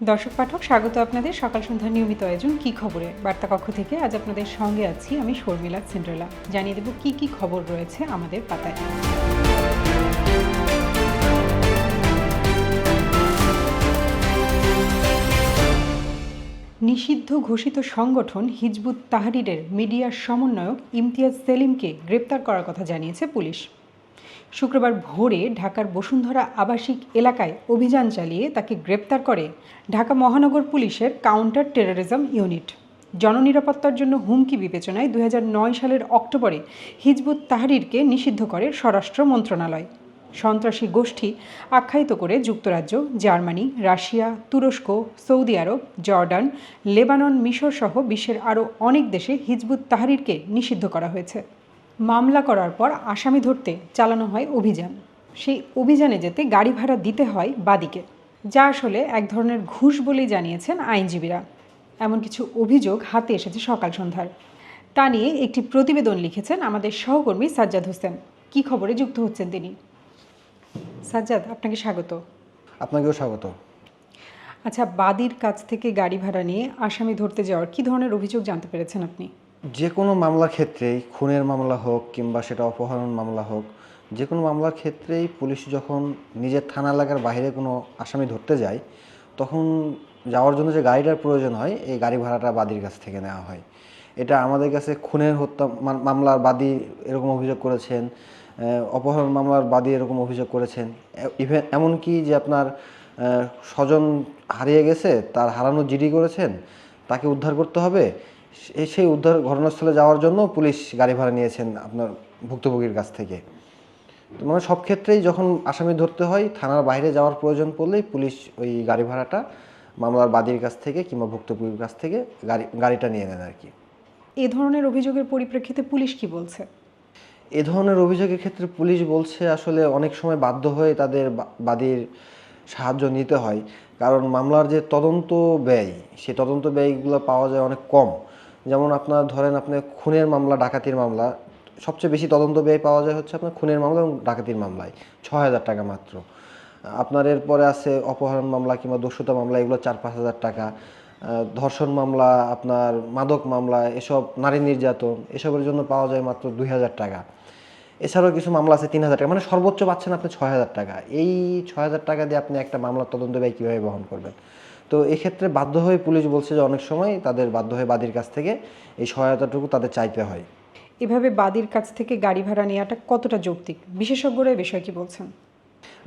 দর্শক পাঠক, স্বাগত আপনাদের সকাল সন্ধ্যার নিয়মিত আয়োজন কি খবরে? বার্তা কক্ষ থেকে আজ আপনাদের সঙ্গে আছি আমি শর্মিলা সিন্ড্রেলা জানিয়ে দেব কি কি খবর রয়েছে আমাদের পাতায়। নিষিদ্ধ ঘোষিত সংগঠন হিজবুত তাহরিরের মিডিয়ার সমন্বয়ক ইমতিয়াজ সেলিমকে গ্রেপ্তার করার কথা জানিয়েছে পুলিশ। শুক্রবার ভোরে ঢাকার বসুন্ধরা আবাসিক এলাকায় অভিযান চালিয়ে তাকে গ্রেপ্তার করে ঢাকা মহানগর পুলিশের কাউন্টার টেরোরিজম ইউনিট। জননিরাপত্তার জন্য হুমকি বিবেচনায় দুই হাজার নয় সালের অক্টোবরে হিজবুত তাহরিরকে নিষিদ্ধ করে স্বরাষ্ট্র মন্ত্রণালয়। সন্ত্রাসী গোষ্ঠী আখ্যায়িত করে যুক্তরাজ্য, জার্মানি, রাশিয়া, তুরস্ক, সৌদি আরব, জর্ডান, লেবানন মিশর সহ বিশ্বের আরও অনেক দেশে হিজবুত তাহরিরকে নিষিদ্ধ করা হয়েছে। মামলা করার পর আসামি ধরতে চালানো হয় অভিযান। সেই অভিযানে যেতে গাড়ি ভাড়া দিতে হয় বাদীকে যা আসলে এক ধরনের ঘুষ বলেই জানিয়েছেন আইনজীবীরা। এমন কিছু অভিযোগ হাতে এসেছে সকাল সন্ধ্যার। তা নিয়ে একটি প্রতিবেদন লিখেছেন আমাদের সহকর্মী সাজ্জাদ হোসেন। কি খবরে যুক্ত হচ্ছেন তিনি? সাজ্জাদ আপনাকে স্বাগত। আপনাকেও স্বাগত। আচ্ছা বাদীর কাছ থেকে গাড়ি ভাড়া নিয়ে আসামি ধরতে যাওয়ার কি ধরনের অভিযোগ জানতে পেরেছেন আপনি? যে কোনো মামলার ক্ষেত্রেই, খুনের মামলা হোক কিংবা সেটা অপহরণ মামলা হোক, যে কোনো মামলার ক্ষেত্রেই পুলিশ যখন নিজের থানা এলাকার বাইরে কোনো আসামি ধরতে যায়, তখন যাওয়ার জন্য যে গাড়িটার প্রয়োজন হয়, এই গাড়ি ভাড়াটা বাদীর কাছ থেকে নেওয়া হয়। এটা আমাদের কাছে খুনের হত্যা মামলার বাদী এরকম অভিযোগ করেছেন অপহরণ মামলার বাদী এরকম অভিযোগ করেছেন। ইভেন এমনকি যে আপনার স্বজন হারিয়ে গেছে, তার হারানো জিডি করেছেন, তাকে উদ্ধার করতে হবে সেই উদ্ধার ঘটনাস্থলে যাওয়ার জন্য পুলিশ গাড়ি ভাড়া নিয়েছেন আপনার ভুক্তভোগীর কাছ থেকে। তো মানে সব ক্ষেত্রেই যখন আসামি ধরতে হয় থানার বাইরে যাওয়ার প্রয়োজন পড়লেই পুলিশ ওই গাড়ি ভাড়াটা মামলার বাদীর কাছ থেকে কিংবা ভুক্তভোগীর কাছ থেকে গাড়ি গাড়িটা নিয়ে নেন আর কি। এ ধরনের অভিযোগের পরিপ্রেক্ষিতে পুলিশ কি বলছে? এ ধরনের অভিযোগের ক্ষেত্রে পুলিশ বলছে আসলে অনেক সময় বাধ্য হয়ে তাদের বাদীর সাহায্য নিতে হয়। কারণ মামলার যে তদন্ত ব্যয় সেই তদন্ত ব্যয়গুলো পাওয়া যায় অনেক কম। যেমন আপনার ধরেন আপনার খুনের মামলা, ডাকাতির মামলা, সবচেয়ে বেশি তদন্ত ব্যয় পাওয়া যায় হচ্ছে আপনার খুনের মামলা এবং ডাকাতির মামলায় ছ হাজার টাকা মাত্র। আপনার এরপরে আছে অপহরণ মামলা কিংবা দস্যুতা মামলা, এগুলো চার, পাঁচ হাজার টাকা। ধর্ষণ মামলা, আপনার মাদক মামলা, এসব নারী নির্যাতন, এসবের জন্য পাওয়া যায় মাত্র দুই হাজার টাকা। এছাড়াও কিছু মামলা আছে তিন হাজার টাকা। মানে সর্বোচ্চ পাচ্ছেন আপনি ছয় হাজার টাকা। এই ছয় হাজার টাকা দিয়ে আপনি একটা মামলার তদন্ত ব্যয় কীভাবে বহন করবেন? তো এক্ষেত্রে বাধ্য হয়ে পুলিশ বলছে যে অনেক সময় তাদের বাধ্য হয়ে বাদীর কাছ থেকে এই সহায়তাটুকু তাদের চাইতে হয়। এভাবে বাদীর কাছ থেকে গাড়ি ভাড়া নেওয়াটা কতটা যৌক্তিক? বিশেষজ্ঞরা এ বিষয়ে কি বলছেন?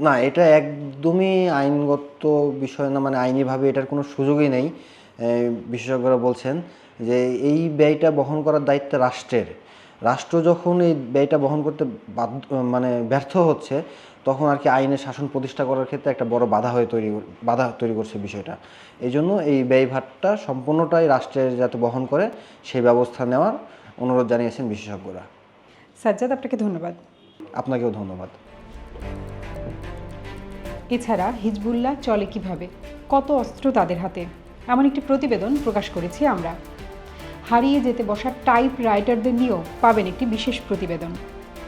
না এটা একদমই আইনগত বিষয় না মানে আইনিভাবে এটার কোনো সুযোগই নেই। বিশেষজ্ঞরা বলছেন যে এই ব্যয়টা বহন করার দায়িত্ব রাষ্ট্রের। রাষ্ট্র যখন এই ব্যয়টা বহন করতে বাধ্য মানে ব্যর্থ হচ্ছে তখন আর কি আইনের শাসন প্রতিষ্ঠা করার ক্ষেত্রে একটা বড় বাধা হয়ে তৈরি বাধা তৈরি করছে বিষয়টা। এই জন্য এই ব্যয়ভারটা সম্পূর্ণটাই রাষ্ট্রের যাতে বহন করে সেই ব্যবস্থা নেওয়ার অনুরোধ জানিয়েছেন বিশেষজ্ঞরা। সাজ্জাদ আপনাকে ধন্যবাদ। আপনাকেও ধন্যবাদ। এছাড়া হিজবুল্লাহ চলে কীভাবে? কত অস্ত্র তাদের হাতে? এমন একটি প্রতিবেদন প্রকাশ করেছি আমরা। হারিয়ে যেতে বসা টাইপ রাইটারদের নিয়েও পাবেন একটি বিশেষ প্রতিবেদন।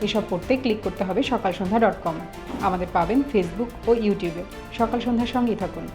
এসব পড়তে ক্লিক করতে হবে সকাল সন্ধ্যা ডট কম আমাদের পাবেন ফেসবুক ও ইউটিউবে সকাল সন্ধ্যার সঙ্গেই থাকুন।